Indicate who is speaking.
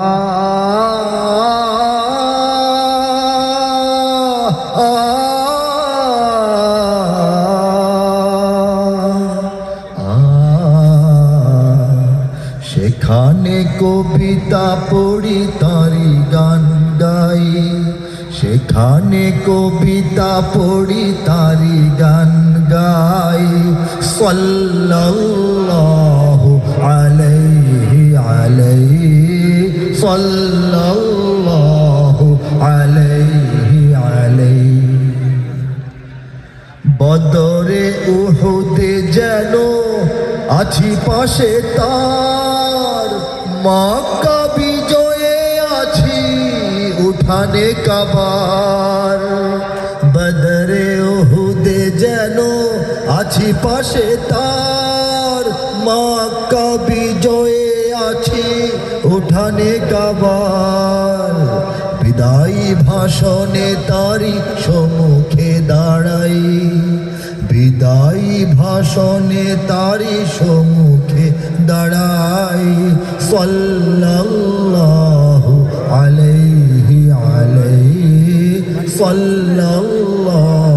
Speaker 1: সেখানে কবিতা পড়ি তারি গান গাই। সেখানে কবিতা পড়ি তারি গান গাই। সাল্লাল্লাহু সাল্লাল্লাহু আলাইহি আলাইহি। বদরে উহুদে যেন আছি পাশে তার। মক্কা বিজয়ে আছি উঠানে কাবার। বদরে উহুদে যেন আছি পাশে তার। মক্কা বিজয়ে উঠানে কাবার, বিদায়ী ভাষণে তারি সম্মুখে দাঁড়াই। বিদায়ী ভাষণে তারি সম্মুখে দাঁড়াই। সাল্লাল্লাহু আলাইহি আলাইহি সাল্লাল্লাহু